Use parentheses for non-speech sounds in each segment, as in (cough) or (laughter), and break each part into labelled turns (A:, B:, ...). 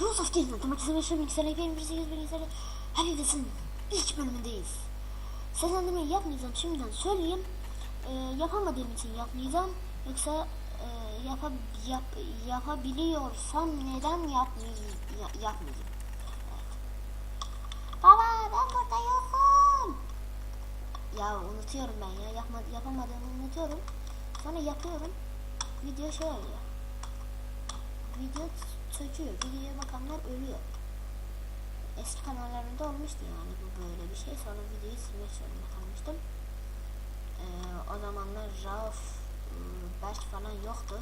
A: Yusuf Gelin Otomatik Savaşı Bilgisayarı Efendim 1800 Bilgisayarı Haritası'nın ilk bölümündeyiz. Seslendirmeyi yapmayacağım şimdiden söyleyeyim. Ee, yapamadığım için yapmayacağım. Yoksa e, yapa, yap, yapabiliyorsam neden yapmayayım? Ya, yapmayayım. Evet. Baba ben burada yokum. Ya unutuyorum ben ya. Yapma, yapamadığımı unutuyorum. Sonra yapıyorum. Video şey oluyor. Video çöküyor. Videoya bakanlar ölüyor. Eski kanallarında olmuştu yani bu böyle bir şey. Sonra videoyu silmek zorunda kalmıştım. Ee, o zamanlar Rauf, ıı, Berk falan yoktu.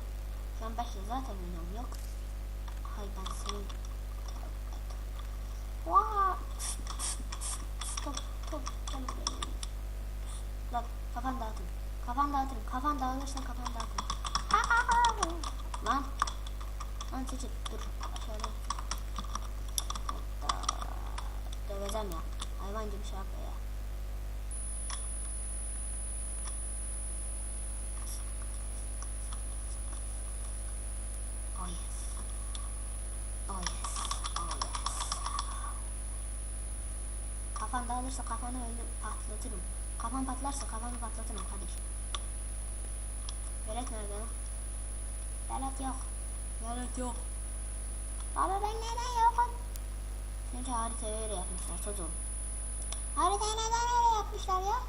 A: Şu an Berk'le zaten bilmiyorum yok. Hay ben senin... Vaa! Stop, stop, stop. Lan kafan dağıtın. Kafan dağıtın. Kafan dağılırsa kafan dağıtın. Lan. Lan çekil. Dur. Şöyle. Hatta döveceğim ya. Hayvan gibi şey yapıyor ya. Oh yes. Oh yes. Oh yes. Kafan dağılırsa kafanı öldür patlatırım. Kafan patlarsa kafanı patlatırım kardeş. Berat nerede? Berat yok. Berat yok. Baba ben neden yokum? Çünkü haritayı öyle yapmışlar çocuğum. Haritayı neden öyle yapmışlar ya?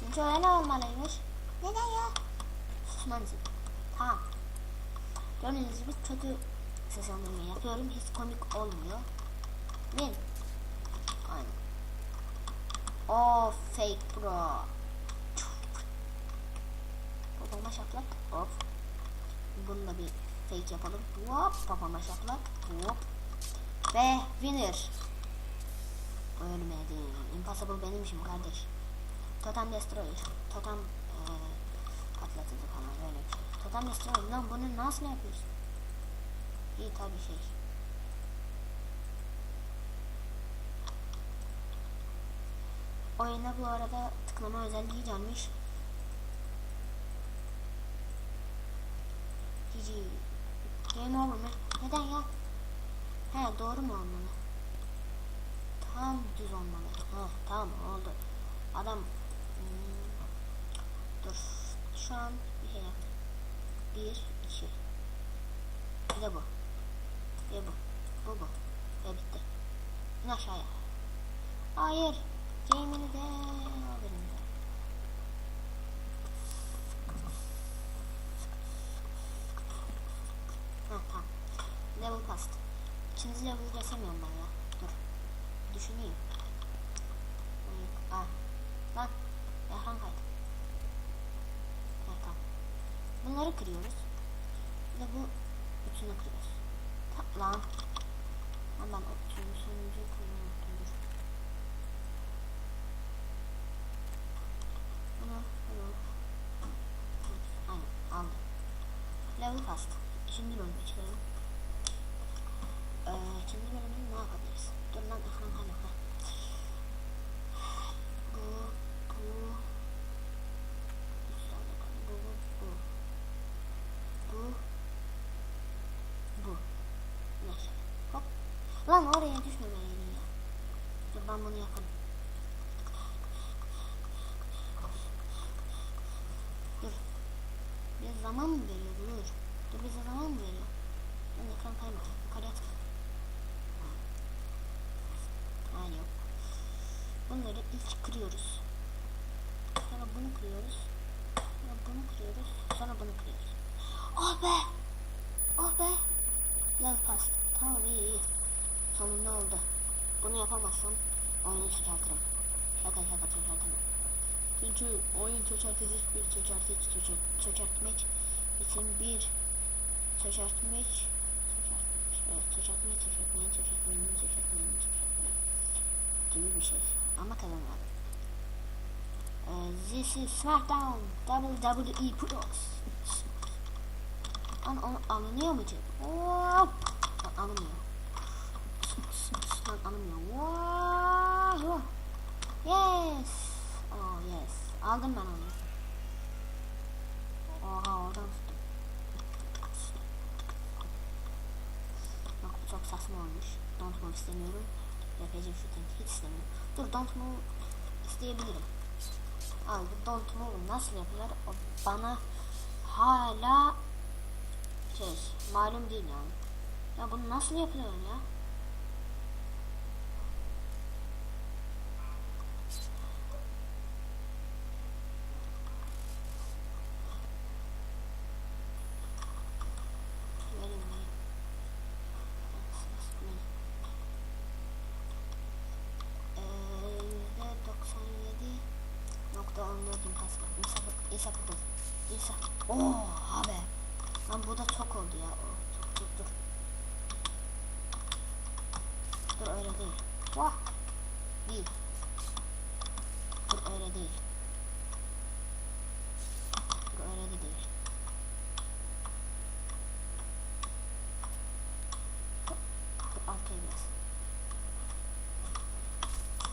A: Çünkü öyle olmalıymış. Neden ya? Susmanızı. Tamam. Gördüğünüz gibi kötü seslendirme yapıyorum. Hiç komik olmuyor. Mi? Aynen. O fake bro. Babama şaplak. Hop. Bunu da bir fake yapalım. Hop. Babama şaplak. Hop. Ve winner. Ölmedi. Impossible benim işim kardeş. Totem Destroyer. Totem ee, patlatıldı falan böyle bir şey. Totem Destroyer. Lan bunu nasıl yapıyorsun? İyi tabi şey. Oyuna bu arada tıklama özelliği gelmiş. Cici. Game over mu? Neden ya? He doğru mu olmalı? Tam düz olmalı. Ha tamam oldu. Adam hmm, dur şu an bir şey yaptım. Bir, iki. Bir de bu. Ve bu. Bu bu. Ve bitti. İn aşağıya. Hayır. Game'ini de alırım da. Ha tamam. Level passed. İkinci level geçemiyorum ben ya. Dur. Düşüneyim. Ah. Lan. Ekran kaydı. Tamam. Bunları kırıyoruz. Bir de bu üçünü kırıyoruz. Ta lan. Lan ben o üçüncü sonuncuyu unuttum. Dur. Bunu, bunu. Aynen aldım. Level fast. İkinci bölüme çıkalım. Lan oraya düşmemeliydim ya. Dur ben. İlk kırıyoruz. Sonra bunu kırıyoruz. Sonra bunu kırıyoruz. Sonra bunu kırıyoruz. Oh be! Oh be! Love past. Tamam iyi iyi. Sonunda oldu. Bunu yapamazsam oyunu çıkartırım. Şaka şaka çıkartamam. Çünkü oyun çökertici bir çökertici çöker, çökertmek için bir çökertmek çökertmek evet çökertmek çökertmeyi çökertmeyi çökertmeyi çökertmeyi gibi bir şey ama kazanmadım. Uh, this is SmackDown WWE Pros. An an alınıyor mu ki? Hop! Lan alınmıyor. Lan alınmıyor. Wow! Yes! Oh yes. Aldım ben onu. Oha oradan tuttum. Bak çok olmuş. Don't move istemiyorum. RPG shooting hiç istemiyorum. Dur don't move isteyebilirim. Al bu don't move nasıl yapılır? O bana hala şey malum değil yani. Ya bunu nasıl yapılıyor ya? İsa, buldum. İsa. Oo abi. Lan bu da çok oldu ya. Oo, dur dur dur. Dur öyle değil. Vah. Değil. Dur öyle değil. Dur öyle de değil. Dur arkaya biraz.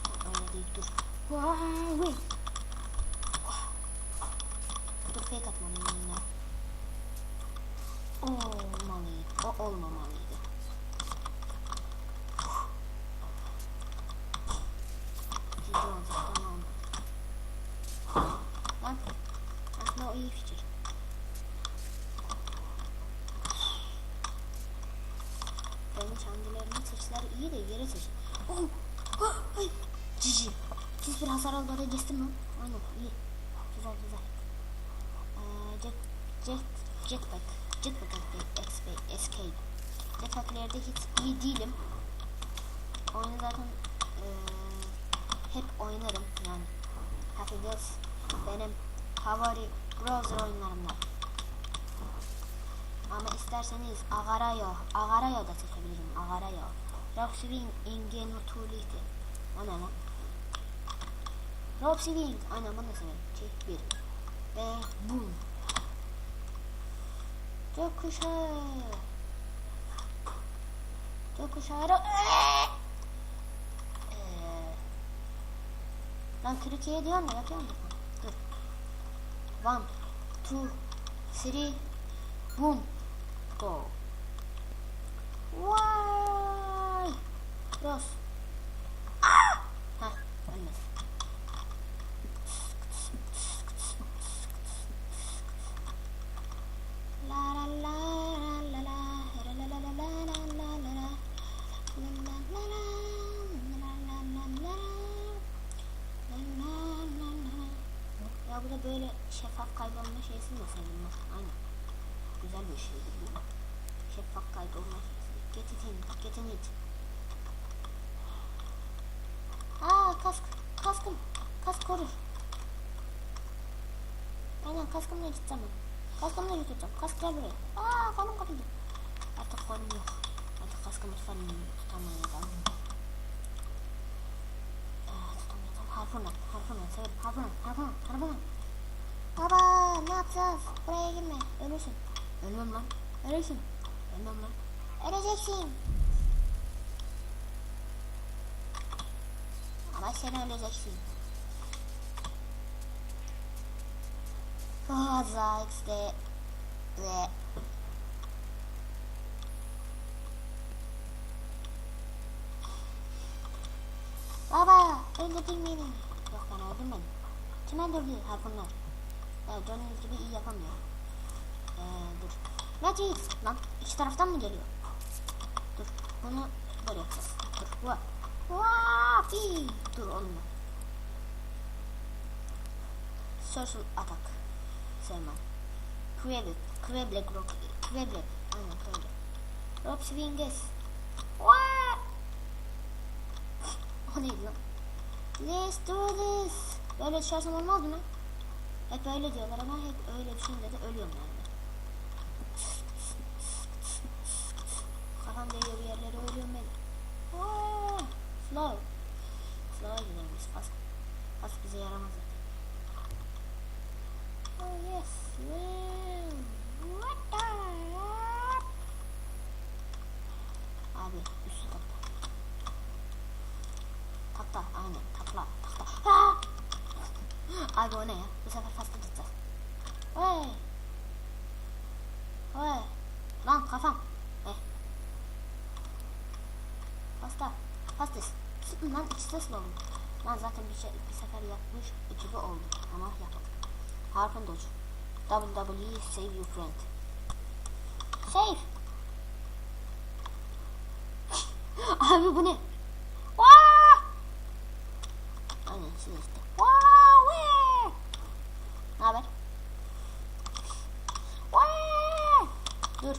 A: Dur, Öyle değil dur. Vay. Dur fake atmalıyım yine. O olmalıydı. O olmamalıydı. Ciddi olacak tamam. Lan aslında o iyi fikir. Benim kendilerinin sesleri iyi de yere ses. Oh, oh, ay, cici. Almadan geçtin mi? Aynen iyi. Güzel güzel. Ee, jet, jet, jetpack. Jetpack escape, escape. Jetpacklerde hiç iyi değilim. Oyunu zaten eee, hep oynarım yani. Wheels benim favori browser oyunlarımdan. Ama isterseniz Agarayo, Agarayo da çekebilirim. Agarayo. Rock Swing Ingenuity. O ne lan? Rock Swing. Aynen bunu da severim. Çek bir. Ve boom. Gökkuşağı. Gökkuşağı. Eee. Lan Türkiye diyor ne yapıyor musun? Dur. One, two, three, boom, go. Vay. Cross. Da böyle şeffaf kaybolma şeysi mi sevinmez? Aynen. Güzel bir şeydir bu. Şeffaf kaybolma şeysi. Get it in, get in it. Aa kask, kaskım, kask korur. Aynen kaskımla gideceğim ben. Kaskımla gideceğim. Kask gel buraya. Aa kolum kapıldı. Artık kolum yok. Artık kaskımı tutamıyorum. Tutamayacağım. Ee, tutamayacağım. Harpun at, harpun at. Severim. Harpun at, harpun at, harpun at. Baba ne yapacağız? Buraya girme. Ölürsün. Ölmem lan. Ölürsün. Ölmem lan. Öleceksin. Ama sen öleceksin. Fazla işte ve Baba öldürdün beni. Yok ben öldürmedim. Kim öldürdü harpunlar? Ee, Johnny gibi iyi yapamıyor. Ee, dur. Magic! Lan iki taraftan mı geliyor? Dur bunu böyle yapacağız. Dur. Va. Va. Fi. Dur olma. Social attack. Sevmem. Quebec rock. Quebec. Aynen Quebec. Rob Swinges. Vaa. (laughs) O neydi lan? Let's do this. Böyle düşersem olmaz mı? Hep öyle diyorlar ama hep öyle düşünce de ölüyorum yani. Kafam değiyor bir yerlere ölüyorum ben. Aa, slow. Slow'a gidelim biz. Pas, pas bize yaramaz zaten. Oh yes. What the? Abi üstü takla. Takla aynen takla takla. Aa! Abi o ne ya? Bu sefer fazla tutacağız. Oy. Oy. Lan kafam. Eh. pasta. Pastis. Sıkın lan ikisi slow oldu. Lan zaten bir, şey, bir sefer yapmış ekibi oldu. Ama yapalım. Harpın Dodge. WWE save your friend. Save. Abi bu ne? Vaa! Aynen siz işte. Vaa! Vee! Ne haber? Vaa! Dur.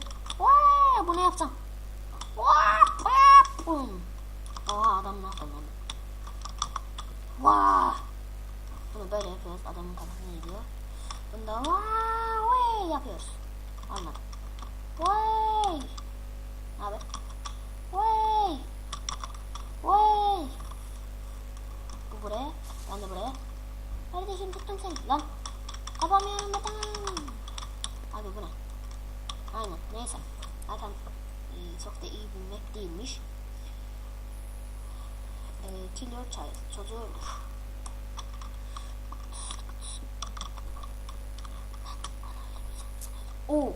A: Bunu! Bum. Oha adam ne yapıyor lan? Vaa! Bunu böyle yapıyoruz. Adamın kafasına gidiyor. Bunda vaa! Vee! Yapıyoruz. Olmadı. Vay! Ne haber? Vay! Vay! Bu buraya, ben de buraya. Kardeşim tuttum seni. Lan! Kafam yanımda tamam. Abi bu ne? Aynen, neyse. Zaten çok da iyi bir map değilmiş. E, kill your child, çocuğu öldür. Oo!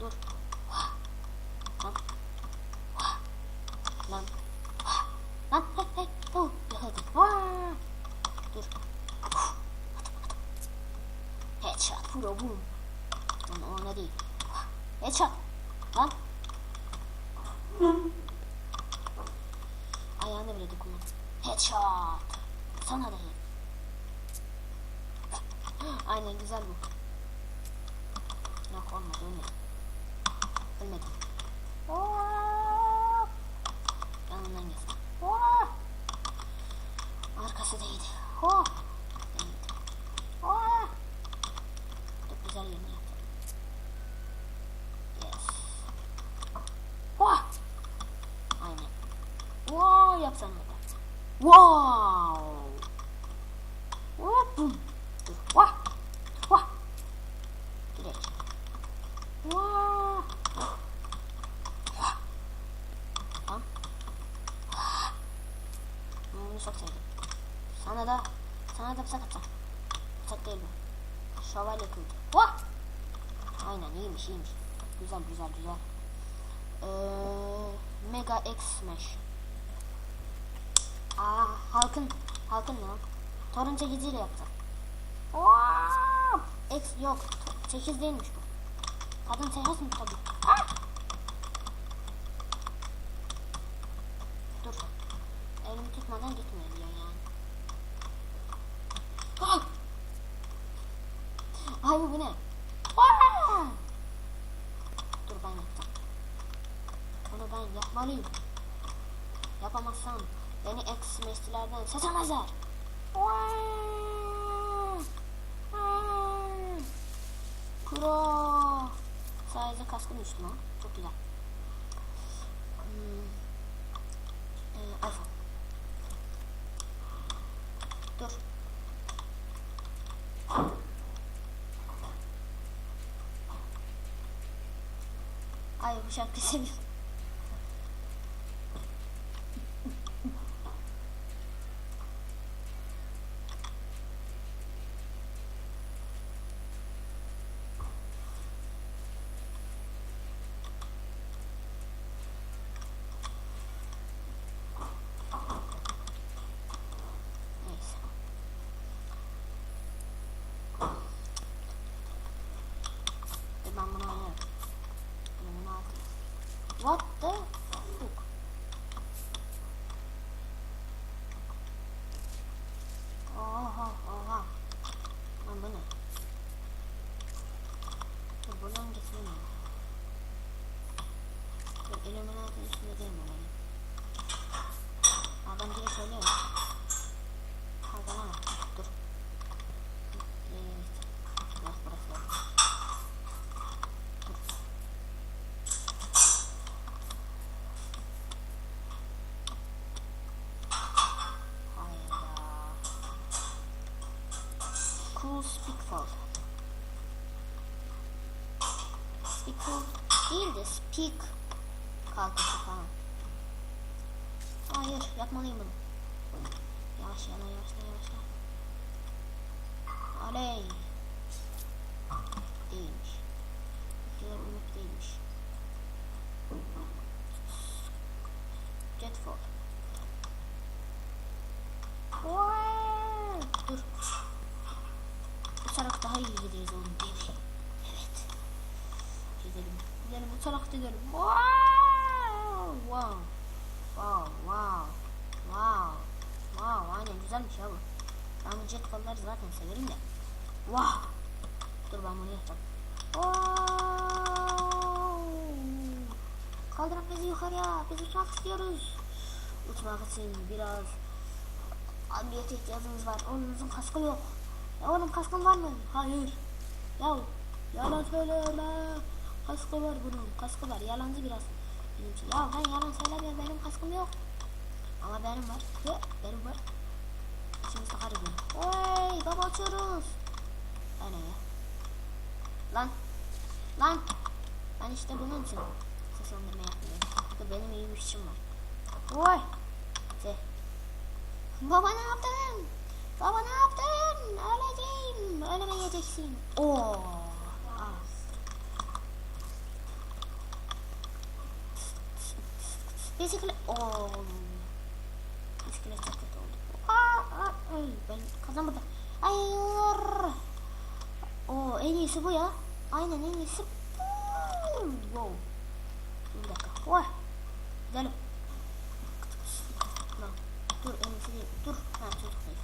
A: Dur. Lan. Lan. Lan. Hey hey. Oh. Yakaladım. Vaa. Dur. Headshot. Pro boom. Lan o ne değil. Headshot. Lan. Ayağını bile dokunma. Headshot. Sana da iyi. Aynen güzel bu. Yok olmadı ölmedi. Ölmedi. Hop. Yanından geçti. Hop. Arkası değdi. Hop. Değdi. Hop. Çok güzel yerini yaptı. Yes. Hop. Aynen. Wow yapsana da. Wow. Hop. Bum. Dur. Wah. Wah. Direkt. Wah. Tamam. Bunu çok sevdim. Sana da sana da bıçak atacağım. Bıçak değil bu. Şövalye kılıcı. Wah. Aynen iyiymiş iyiymiş. Güzel güzel güzel. Ee, Mega X Smash. Aa halkın halkın ne? Torun çekiciyle. Hop! X yok. Çekiz değilmiş bu. Kadın sekiz mi tabii? Ah! Dur. Elimi tutmadan gitmiyor diyor yani. Ah! Abi bu ne? Ah! Dur ben yapacağım. Bunu ben yapmalıyım. Yapamazsam beni ex meslelerden seçemezler. Pro. Sadece kaskın üstüne. Çok güzel. Hmm. Ee, iPhone. Dur. Ay bu şarkı seviyorum. Neyse. E ben bunu oynarım. Ben bunu atayım. What the değil de speak kalkışı falan. Hayır yapmalıyım bunu. Yavaş yana yavaşla yavaşla. Aley. Değilmiş. Yıllar umut değilmiş. Jetfall. Dur. Bu taraf daha iyi gidiyor oğlum. Gidelim bu tarafta gidelim. Wow! Wow. Wow, wow. Wow. Wow, aynen güzelmiş ya bu. Ben bu jetfall'ları zaten severim de. Wow. Dur ben bunu yapacağım. Wow. Kaldırın bizi yukarıya. Biz uçmak istiyoruz. Uçmak için biraz ameliyat ihtiyacımız var. Oğlumuzun kaskı yok. Ya oğlum kaskın var mı? Hayır. Ya yalan söyleme. Kaskı var bunun. Kaskı var. Yalancı biraz. Benimki. Ya ben yalan söylemiyorum. Benim kaskım yok. Ama benim var. Ve benim var. Şimdi sakarız bunu. Hey baba açıyoruz. Aynen ya. Lan. Lan. Ben işte bunun için seslendirme yapmıyorum. Çünkü benim iyi bir işim var. Vay. Şey. Baba ne yaptın? Baba ne yaptın? Öleceğim. Ölemeyeceksin. Oo. Aa. Bisiklet. Oo. Bisiklet çok kötü oldu. Ben kazanmadım. Hayır. Oo, en iyisi bu ya. Aynen en iyisi. Wow. Bir dakika. Vay. Gidelim. Lan. Dur en iyisi değil. Dur. Ha çocuk değil.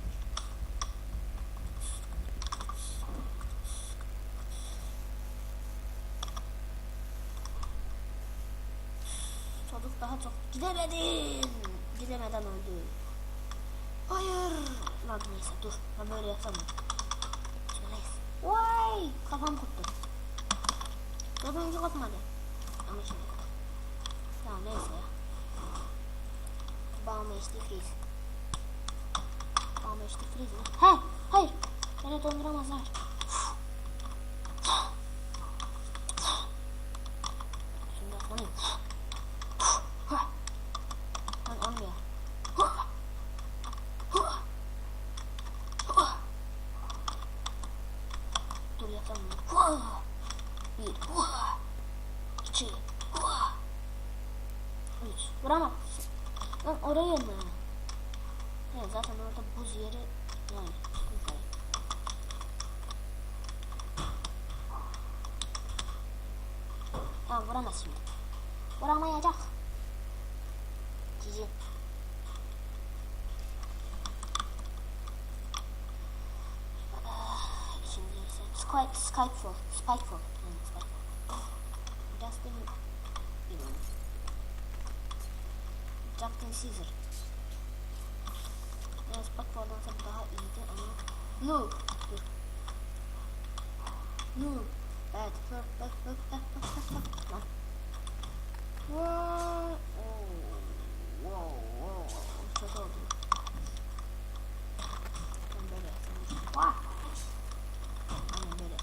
A: Gidemedin. Gidemeden öldü. Hayır. Lan neyse dur. Ben böyle yapamam. Şöyleyiz. Vay. Kafam koptu. Zaten önce kopmadı. Ama şimdi koptu. Tamam neyse ya. İşte freeze. İşte freeze mi? He. Hayır. Beni donduramazlar. Şimdi yapmalıyım. Lan olmuyor. Bir. İki. Üç. Vuramam. Lan oraya mı? Evet zaten orada buz yeri yani. yukarı. Tamam vuramaz şimdi. Vuramayacak. Cici. Ah, Şimdi ise Sky, Skyfall. Spikefall. Yani Spikefall. Justin bilmiyorum. Justin Caesar. Yani Spikefall'dan tabii daha iyiydi ama No. Dur. No. Evet. Bak bak bak bak bak bak bak. Lan. Wow. Oh. Wow. Wow. Çok oldu. Ben böyle yapayım. Vah. Aynen böyle.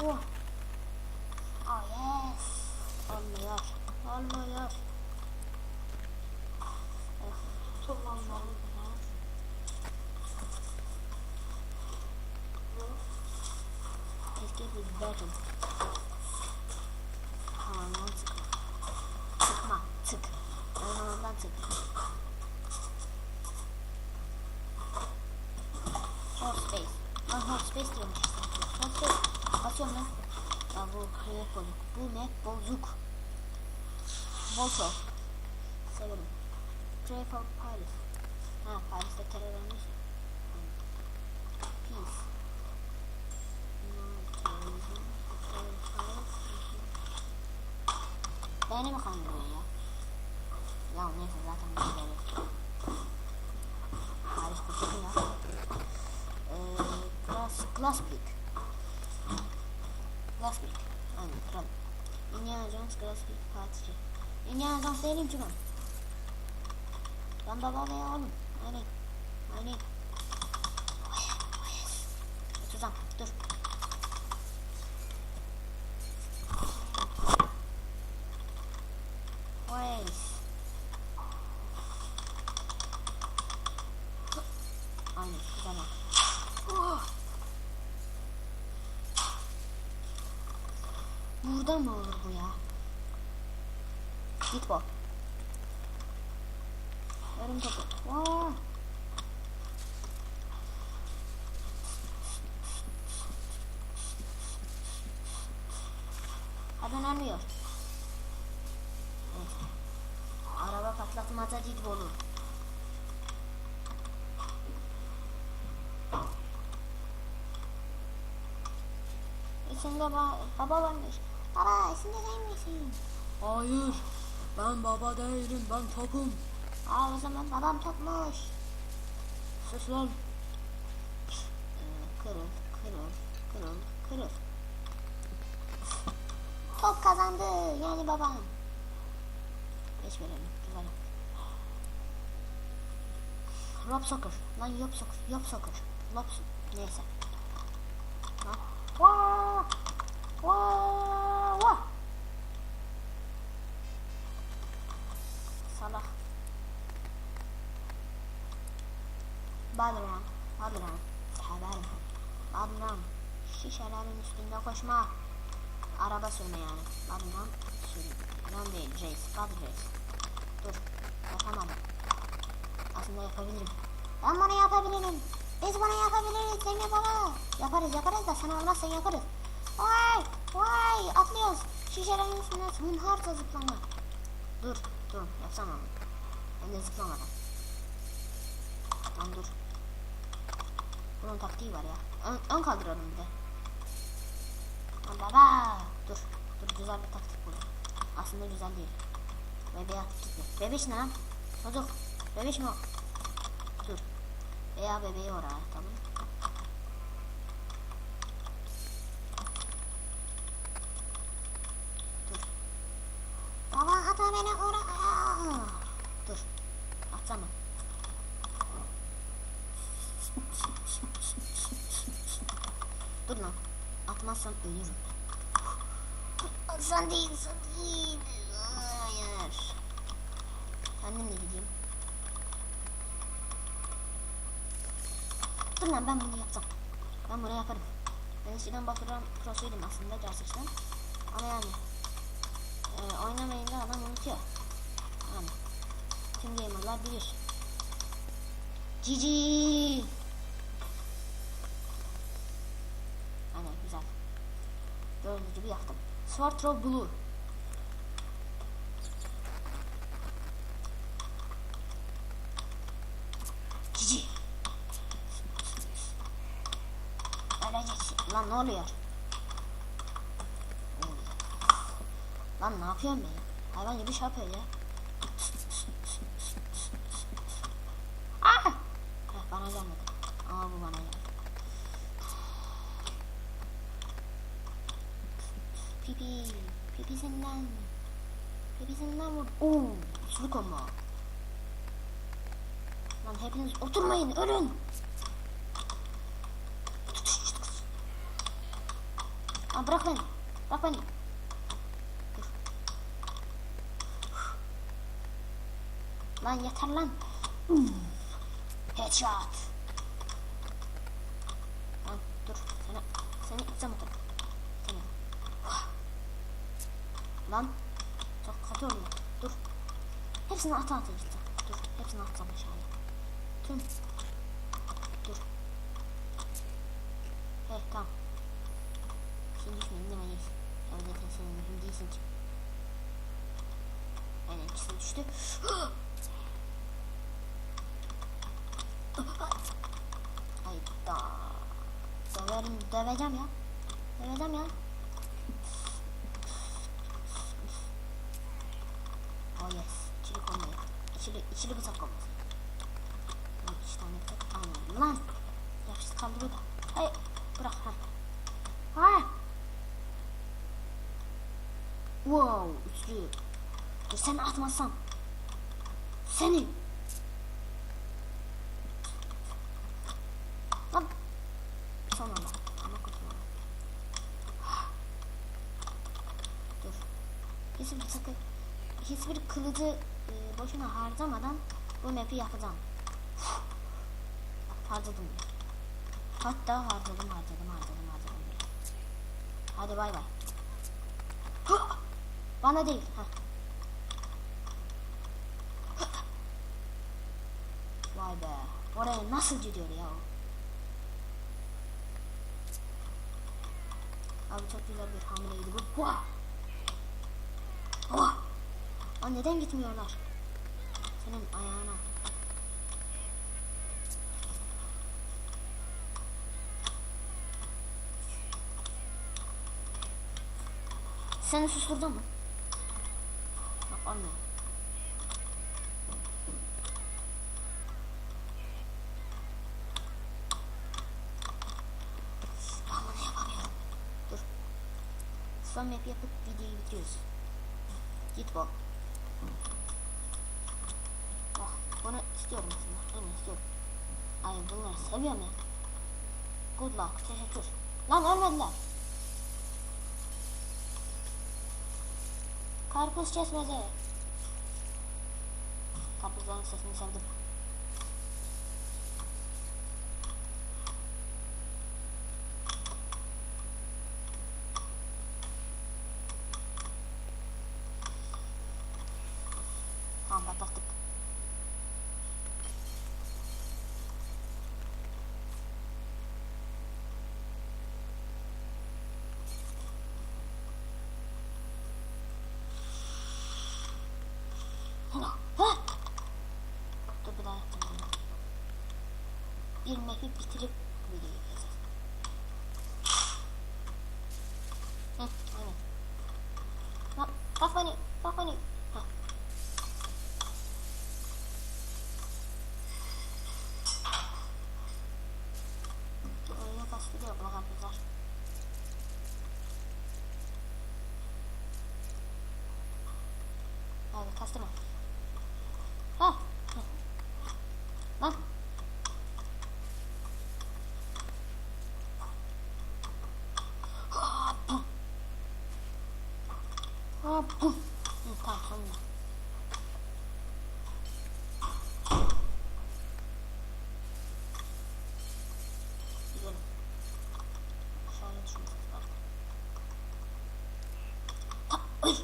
A: Oh. Oh yes. Olmuyor. Olmuyor. Oh. Çok olmalı. Escape is battle. Hamamdan çık. Çıkma. Çık. Ben hamamdan çık. Hot space. Lan hot space diyormuş. Hot space. Basıyorum lan. Ya bu map bozuk. Bu map bozuk. Bozuk. Severim. Pray for Paris. Ha Paris'te terör olmuş Beni mi kandırıyor ya? Ya neyse zaten böyle. Paris kurtuldu ya. Eee Glass, Glass Peak. Glass Peak. Aynen kral. Indiana Jones Glass Peak Part 2. Indiana Jones değilim ki ben. Ben baba veya oğlum. Aynen. Aynen. Tutacağım. Dur. Wait. Aynen. Tutacağım. Oh. Burada mı olur bu ya? Git bu. Ölüm topu. Vaa. Adam ölmüyor. Evet. Araba patlatmaca değil olur. İçinde ba baba varmış. Baba içinde sen misin?
B: Hayır. Ben baba değilim. Ben topum.
A: Aa o zaman babam topmuş.
B: Sus lan.
A: Kırıl, kırıl, kırıl, kırıl. Top kazandı yani babam. Geç verelim. Güzel. Rob soccer. Lan yop soccer. Yop soccer. Lop Neyse. Ha. Vaa! Vaa! Vaa! Salak. Badran. Badran. Severim. Badran. Şişelerin üstünde koşma. Araba sürme yani. Badran sür. Lan değil. Race. Bad. Dur. Yapamadım. Aslında yapabilirim. Ben bunu yapabilirim. Biz bunu yapabiliriz mi baba? Yaparız yaparız da sen olmazsan yaparız. Vay vay atlıyoruz. Şişelerin üstüne hunharca zıplama. Dur dur yapsana onu. Ben de zıplamadan. Lan dur. Bunun taktiği var ya. Ön, ön kaldıralım bir de. Baba. Dur. Dur güzel bir taktik buldum. Aslında güzel değil. Bebeğe atıp gitti. Bebeş ne lan? Çocuk. Bebeş mi o? Dur. Veya bebeği oraya tamam. Dur. Baba ata beni oraya. Dur. Atsana. Dur lan. Atmazsan ölürüm. Sen değil, sen değil. Hayır. Kendimle gideyim. Dur lan ben bunu yapacağım. Ben bunu yaparım. Ben eskiden Bakır'ın prosuydum aslında gerçekten. Ama yani e, oynamayınca adam unutuyor. Yani tüm gamerlar bilir. Cici. Aynen güzel. Gördüğünüz gibi yaptım. Throw Blue. Cici. Öleceksin. Lan ne oluyor? Lan ne yapıyorsun be? Hayvan gibi şey yapıyor ya. Ah! Heh, bana gelmedi. Ama bu bana geldi. Pipi. Pipisinden. Pipisinden vur. Oo, sürü kombo. Lan hepiniz oturmayın, ölün. Aa, bırak beni. Bırak beni. Lan yeter lan. Headshot. Lan dur. Seni, seni iteceğim otur. Seni. Lan. Çok katı oluyor. Dur. Hepsini ata ata işte. Dur. Hepsini atacağım aşağıya. Tüm. Dur. Hey tamam. Sen düşmedin demeyiz. Ya zaten sen mühim değilsin ki. Aynen ikisi düştü. (gasps) Hayda. Döverim, döveceğim ya. Döveceğim ya. Oh yes. İçili kombi. İçili, içili bıçak kombası. Lan iki tane bıçak. Aynen. Lan. Yakıştı kaldırıyor da. Hayır. Bırak. Ha. Wow. Üçlü. Dur sen atmazsan. Seni. Lan. Son anda. Ama. Hiçbir sakın. Hiçbir kılıcı e, boşuna harcamadan bu map'i yapacağım. Harcadım bile. Hatta harcadım harcadım harcadım harcadım. Hadi bay bay. Hah! Bana değil. Ha. Oraya nasıl gidiyor ya? Abi çok güzel bir hamleydi bu. Vah! Vah! Lan neden gitmiyorlar? Senin ayağına. Seni susturdu mu? Bak olmuyor. Ben bunu yapamıyorum. Dur. Son map yapıp videoyu bitiriyoruz. Git bu. Oh, bunu istiyorum aslında. Evet istiyorum. Ay bunları seviyorum ya. Good luck. Teşekkür. Lan ölmediler. Karpuz kesmece. Karpuzların sesini sevdim. Tamam patlattık. Hına. Ha! Dur bir daha yapacağım bunu. Map'i bitirip videoyu keseceğiz. Hı, aynen. Ha, bak beni, bak beni. Ha. Oyuna kasılıyor bu karpuzlar. Abi kastırma. Ha. ha. Lan. Ha, bu. Bu. Hı, tamam ay.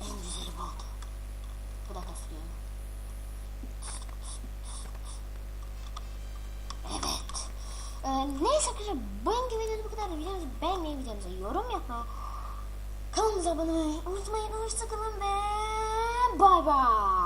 A: En güzeli bu oldu. Bu da kasıyor. Evet. Ee, neyse arkadaşlar bugünkü videoda bu kadar. Videomuzu beğenmeyi, videomuza yorum yapmayı, kanalımıza abone olmayı unutmayın. Hoşçakalın ve bay bay.